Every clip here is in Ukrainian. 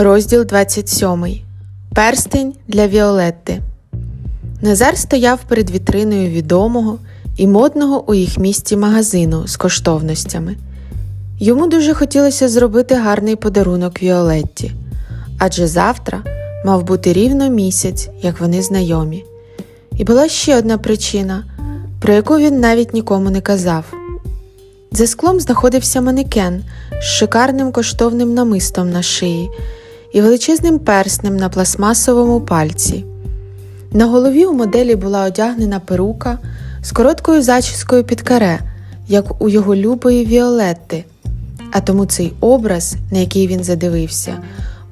Розділ 27. Перстень для Віолетти. Назар стояв перед вітриною відомого і модного у їх місті магазину з коштовностями. Йому дуже хотілося зробити гарний подарунок Віолетті, адже завтра мав бути рівно місяць, як вони знайомі. І була ще одна причина, про яку він навіть нікому не казав. За склом знаходився манекен з шикарним коштовним намистом на шиї і величезним перснем на пластмасовому пальці. На голові у моделі була одягнена перука з короткою зачіскою під каре, як у його любої Віолетти, а тому цей образ, на який він задивився,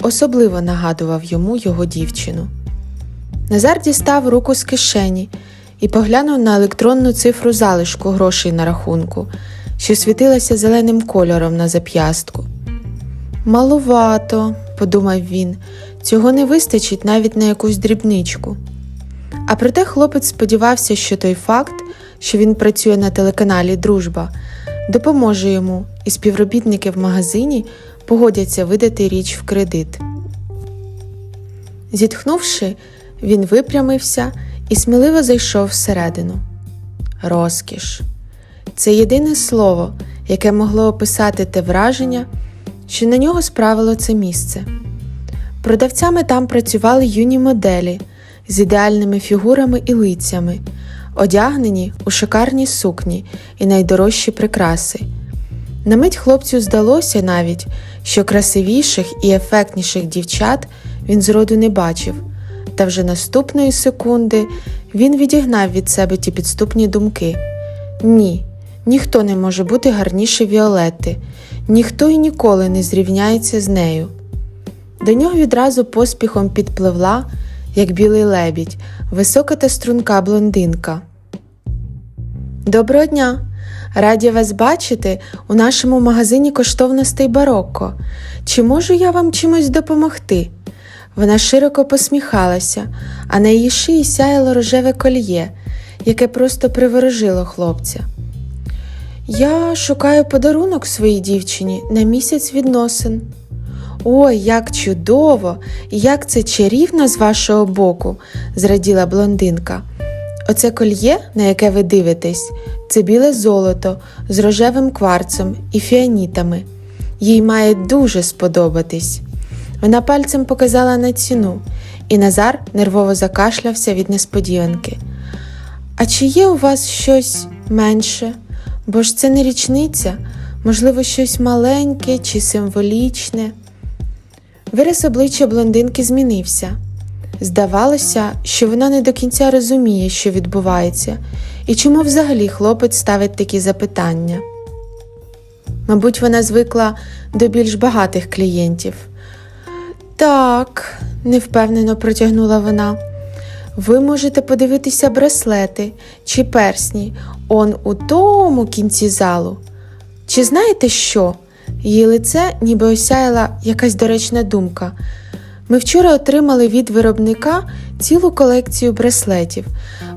особливо нагадував йому його дівчину. Назар дістав руку з кишені і поглянув на електронну цифру залишку грошей на рахунку, що світилася зеленим кольором на зап'ястку. Малувато, подумав він, цього не вистачить навіть на якусь дрібничку. А проте хлопець сподівався, що той факт, що він працює на телеканалі Дружба, допоможе йому, і співробітники в магазині погодяться видати річ в кредит. Зітхнувши, він випрямився і сміливо зайшов всередину. Розкіш це єдине слово, яке могло описати те враження, що на нього справило це місце. Продавцями там працювали юні моделі з ідеальними фігурами і лицями, одягнені у шикарні сукні і найдорожчі прикраси. На мить хлопцю здалося навіть, що красивіших і ефектніших дівчат він зроду не бачив, та вже наступної секунди він відігнав від себе ті підступні думки. Ні, ніхто не може бути гарніше Віолетти, ніхто і ніколи не зрівняється з нею. До нього відразу поспіхом підпливла, як білий лебідь, висока та струнка блондинка. Доброго дня! Раді вас бачити у нашому магазині коштовностей барокко. Чи можу я вам чимось допомогти? Вона широко посміхалася, а на її шиї сяяло рожеве кольє, яке просто приворожило хлопця. Я шукаю подарунок своїй дівчині на місяць відносин. Ой, як чудово, як це чарівно з вашого боку, зраділа блондинка. Оце кольє, на яке ви дивитесь, це біле золото з рожевим кварцем і фіанітами. Їй має дуже сподобатись. Вона пальцем показала на ціну, і Назар нервово закашлявся від несподіванки. А чи є у вас щось менше? Бо ж це не річниця, можливо, щось маленьке чи символічне. Вираз обличчя блондинки змінився. Здавалося, що вона не до кінця розуміє, що відбувається, і чому взагалі хлопець ставить такі запитання. Мабуть, вона звикла до більш багатих клієнтів. Так, невпевнено протягнула вона. Ви можете подивитися браслети чи персні он у тому кінці залу. Чи знаєте що? Її лице ніби осяяла якась доречна думка. Ми вчора отримали від виробника цілу колекцію браслетів.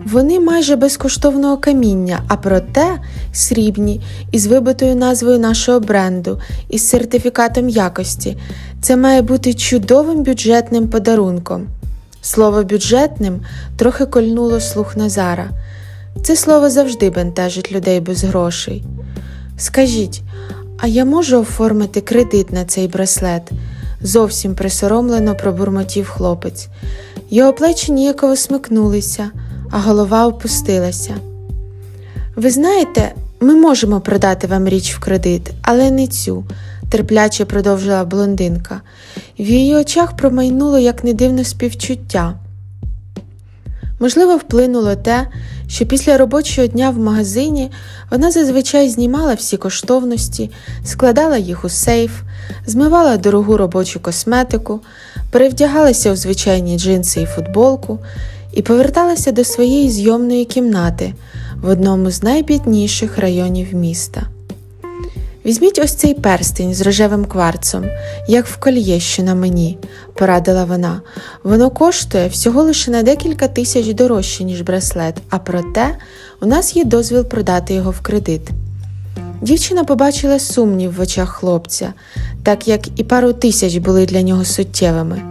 Вони майже безкоштовного каміння, а проте срібні, із вибитою назвою нашого бренду, із сертифікатом якості. Це має бути чудовим бюджетним подарунком. Слово бюджетним трохи кольнуло слух Назара. Це слово завжди бентежить людей без грошей. Скажіть, а я можу оформити кредит на цей браслет? зовсім присоромлено пробурмотів хлопець. Його плечі ніяково смикнулися, а голова опустилася. Ви знаєте, ми можемо продати вам річ в кредит, але не цю, терпляче продовжила блондинка. В її очах промайнуло як не дивне співчуття. Можливо, вплинуло те, що після робочого дня в магазині вона зазвичай знімала всі коштовності, складала їх у сейф, змивала дорогу робочу косметику, перевдягалася у звичайні джинси і футболку і поверталася до своєї зйомної кімнати в одному з найбідніших районів міста. Візьміть ось цей перстень з рожевим кварцом, як в кольє, що на мені, порадила вона. Воно коштує всього лише на декілька тисяч дорожче, ніж браслет, а проте у нас є дозвіл продати його в кредит. Дівчина побачила сумнів в очах хлопця, так як і пару тисяч були для нього суттєвими.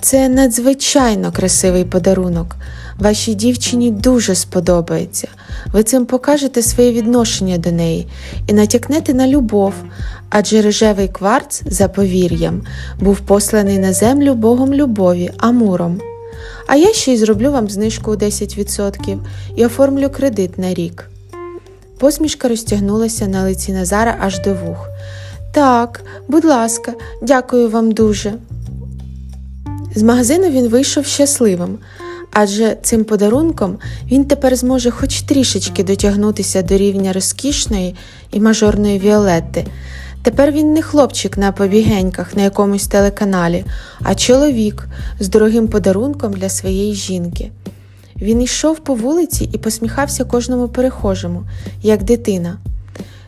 Це надзвичайно красивий подарунок. Вашій дівчині дуже сподобається. Ви цим покажете своє відношення до неї і натякнете на любов, адже рожевий кварц за повір'ям був посланий на землю Богом любові, Амуром. А я ще й зроблю вам знижку у 10% і оформлю кредит на рік. Посмішка розтягнулася на лиці Назара аж до вух. Так, будь ласка, дякую вам дуже. З магазину він вийшов щасливим, адже цим подарунком він тепер зможе хоч трішечки дотягнутися до рівня розкішної і мажорної Віолетти. Тепер він не хлопчик на побігеньках на якомусь телеканалі, а чоловік з дорогим подарунком для своєї жінки. Він йшов по вулиці і посміхався кожному перехожому, як дитина.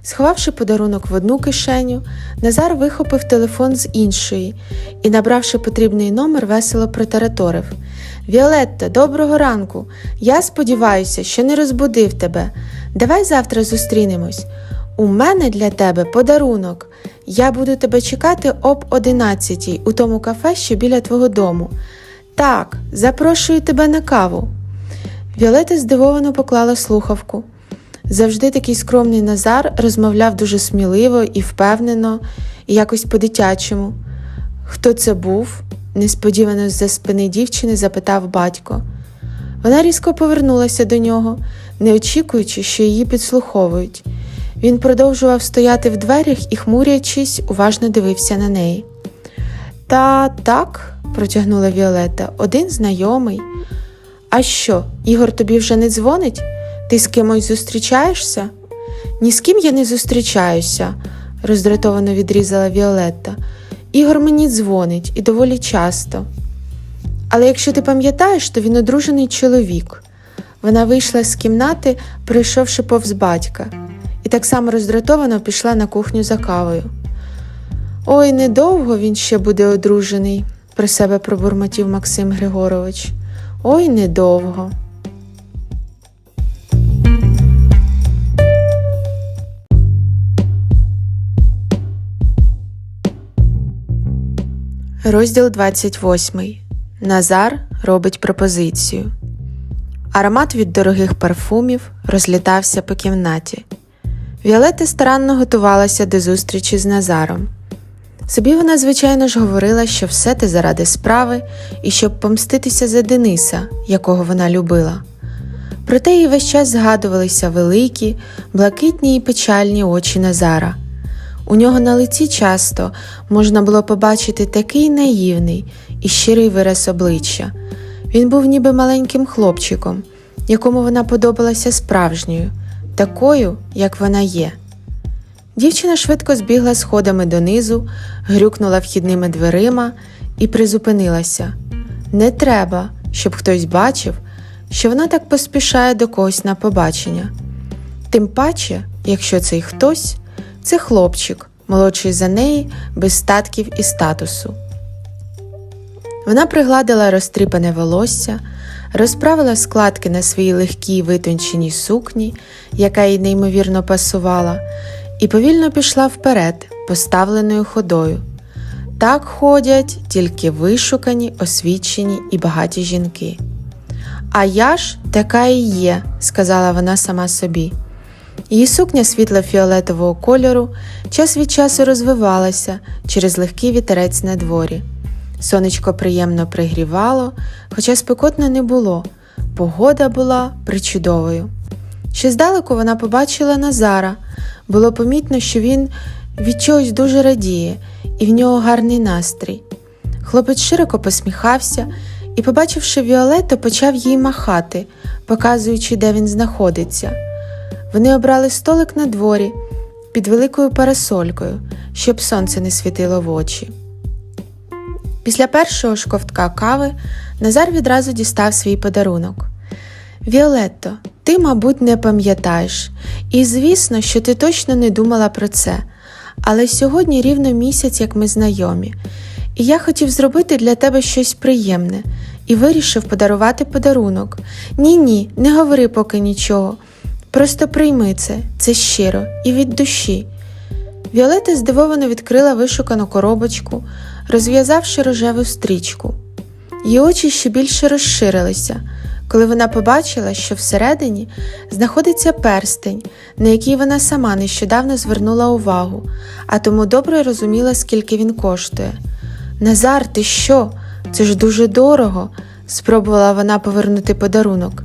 Сховавши подарунок в одну кишеню, Назар вихопив телефон з іншої і, набравши потрібний номер, весело протараторив. Віолетта, доброго ранку. Я сподіваюся, що не розбудив тебе. Давай завтра зустрінемось. У мене для тебе подарунок. Я буду тебе чекати об одинадцятій у тому кафе, що біля твого дому. Так, запрошую тебе на каву. Віолета здивовано поклала слухавку. Завжди такий скромний Назар розмовляв дуже сміливо і впевнено, і якось по-дитячому. Хто це був? несподівано з-за спини дівчини запитав батько. Вона різко повернулася до нього, не очікуючи, що її підслуховують. Він продовжував стояти в дверях і, хмурячись, уважно дивився на неї. Та так, протягнула Віолета, один знайомий. А що, Ігор тобі вже не дзвонить? Ти з кимось зустрічаєшся? Ні з ким я не зустрічаюся, роздратовано відрізала Віолетта. Ігор мені дзвонить і доволі часто. Але якщо ти пам'ятаєш, то він одружений чоловік. Вона вийшла з кімнати, прийшовши повз батька, і так само роздратовано пішла на кухню за кавою. Ой, недовго він ще буде одружений, про себе пробурмотів Максим Григорович. Ой, недовго. Розділ 28. Назар робить пропозицію. Аромат від дорогих парфумів розлітався по кімнаті. Віолетта старанно готувалася до зустрічі з Назаром. Собі вона, звичайно ж, говорила, що все те заради справи і щоб помститися за Дениса, якого вона любила. Проте їй весь час згадувалися великі, блакитні і печальні очі Назара. У нього на лиці часто можна було побачити такий наївний і щирий вираз обличчя. Він був ніби маленьким хлопчиком, якому вона подобалася справжньою, такою, як вона є. Дівчина швидко збігла сходами донизу, грюкнула вхідними дверима і призупинилася. Не треба, щоб хтось бачив, що вона так поспішає до когось на побачення. Тим паче, якщо цей хтось це хлопчик, молодший за неї, без статків і статусу. Вона пригладила розтріпане волосся, розправила складки на своїй легкій витонченій сукні, яка їй неймовірно пасувала, і повільно пішла вперед, поставленою ходою. Так ходять тільки вишукані, освічені і багаті жінки. А я ж така і є, сказала вона сама собі. Її сукня світло-фіолетового кольору час від часу розвивалася через легкий вітерець на дворі. Сонечко приємно пригрівало, хоча спекотно не було. Погода була причудовою. Ще здалеку вона побачила Назара. Було помітно, що він від чогось дуже радіє, і в нього гарний настрій. Хлопець широко посміхався і, побачивши Віолету, почав їй махати, показуючи, де він знаходиться. Вони обрали столик на дворі під великою парасолькою, щоб сонце не світило в очі. Після першого ж ковтка кави Назар відразу дістав свій подарунок. Віолетто, ти, мабуть, не пам'ятаєш, і звісно, що ти точно не думала про це. Але сьогодні рівно місяць, як ми знайомі, і я хотів зробити для тебе щось приємне і вирішив подарувати подарунок. Ні, ні, не говори поки нічого. Просто прийми це, це щиро і від душі. Віолета здивовано відкрила вишукану коробочку, розв'язавши рожеву стрічку. Її очі ще більше розширилися, коли вона побачила, що всередині знаходиться перстень, на який вона сама нещодавно звернула увагу, а тому добре розуміла, скільки він коштує. Назар, ти що? Це ж дуже дорого, спробувала вона повернути подарунок.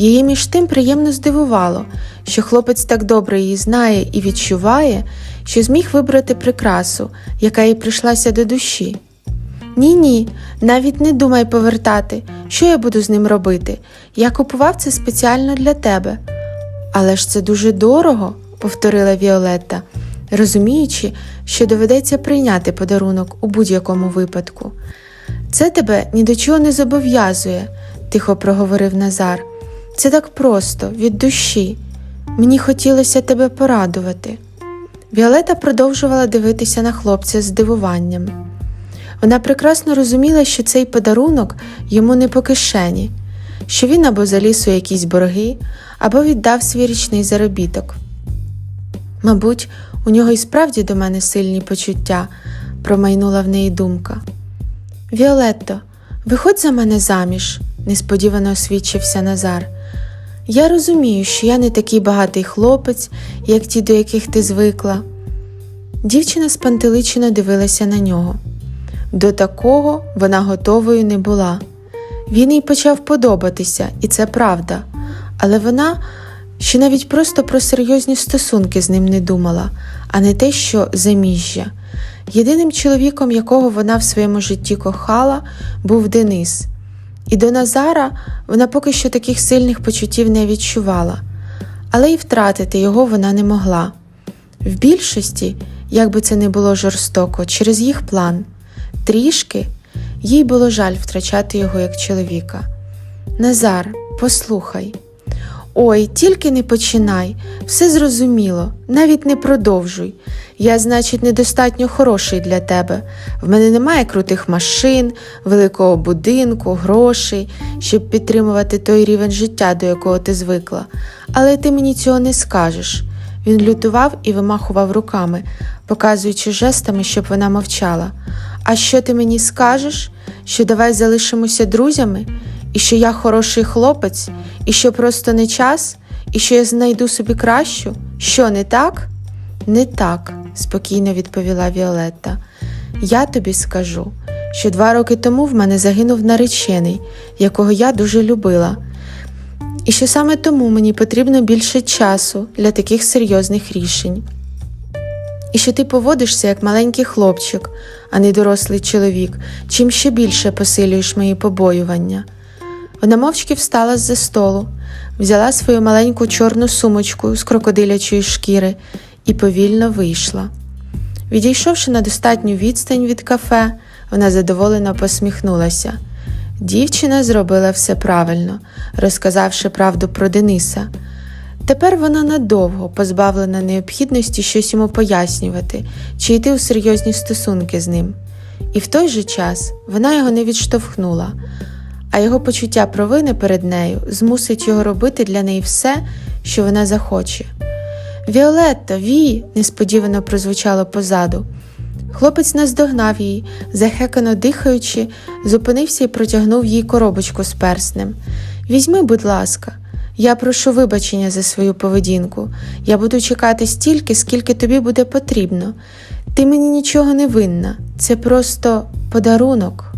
Її між тим приємно здивувало, що хлопець так добре її знає і відчуває, що зміг вибрати прикрасу, яка їй прийшлася до душі. Ні, ні, навіть не думай повертати, що я буду з ним робити. Я купував це спеціально для тебе. Але ж це дуже дорого, повторила Віолетта, розуміючи, що доведеться прийняти подарунок у будь-якому випадку. Це тебе ні до чого не зобов'язує, тихо проговорив Назар. Це так просто, від душі. Мені хотілося тебе порадувати. Віолета продовжувала дивитися на хлопця з здивуванням. Вона прекрасно розуміла, що цей подарунок йому не по кишені, що він або заліз у якісь борги, або віддав свій річний заробіток. Мабуть, у нього і справді до мене сильні почуття, промайнула в неї думка. Віолетто, виходь за мене заміж, несподівано освідчився Назар. Я розумію, що я не такий багатий хлопець, як ті, до яких ти звикла. Дівчина спантеличено дивилася на нього. До такого вона готовою не була. Він їй почав подобатися, і це правда, але вона ще навіть просто про серйозні стосунки з ним не думала, а не те, що заміжжя. Єдиним чоловіком, якого вона в своєму житті кохала, був Денис. І до Назара вона поки що таких сильних почуттів не відчувала, але й втратити його вона не могла. В більшості, як би це не було жорстоко, через їх план. Трішки їй було жаль втрачати його як чоловіка. Назар, послухай. Ой, тільки не починай, все зрозуміло, навіть не продовжуй. Я, значить, недостатньо хороший для тебе. В мене немає крутих машин, великого будинку, грошей, щоб підтримувати той рівень життя, до якого ти звикла. Але ти мені цього не скажеш. Він лютував і вимахував руками, показуючи жестами, щоб вона мовчала. А що ти мені скажеш? Що давай залишимося друзями, і що я хороший хлопець, і що просто не час, і що я знайду собі кращу? Що не так? Не так, спокійно відповіла Віолетта. Я тобі скажу, що два роки тому в мене загинув наречений, якого я дуже любила. І що саме тому мені потрібно більше часу для таких серйозних рішень. І що ти поводишся як маленький хлопчик, а не дорослий чоловік, чим ще більше посилюєш мої побоювання. Вона мовчки встала з-за столу, взяла свою маленьку чорну сумочку з крокодилячої шкіри і повільно вийшла. Відійшовши на достатню відстань від кафе, вона задоволено посміхнулася. Дівчина зробила все правильно, розказавши правду про Дениса. Тепер вона надовго позбавлена необхідності щось йому пояснювати чи йти у серйозні стосунки з ним. І в той же час вона його не відштовхнула, а його почуття провини перед нею змусить його робити для неї все, що вона захоче. Віолетто, Ві, несподівано прозвучало позаду. Хлопець наздогнав її, захекано дихаючи, зупинився і протягнув їй коробочку з перснем. Візьми, будь ласка, я прошу вибачення за свою поведінку. Я буду чекати стільки, скільки тобі буде потрібно. Ти мені нічого не винна, це просто подарунок.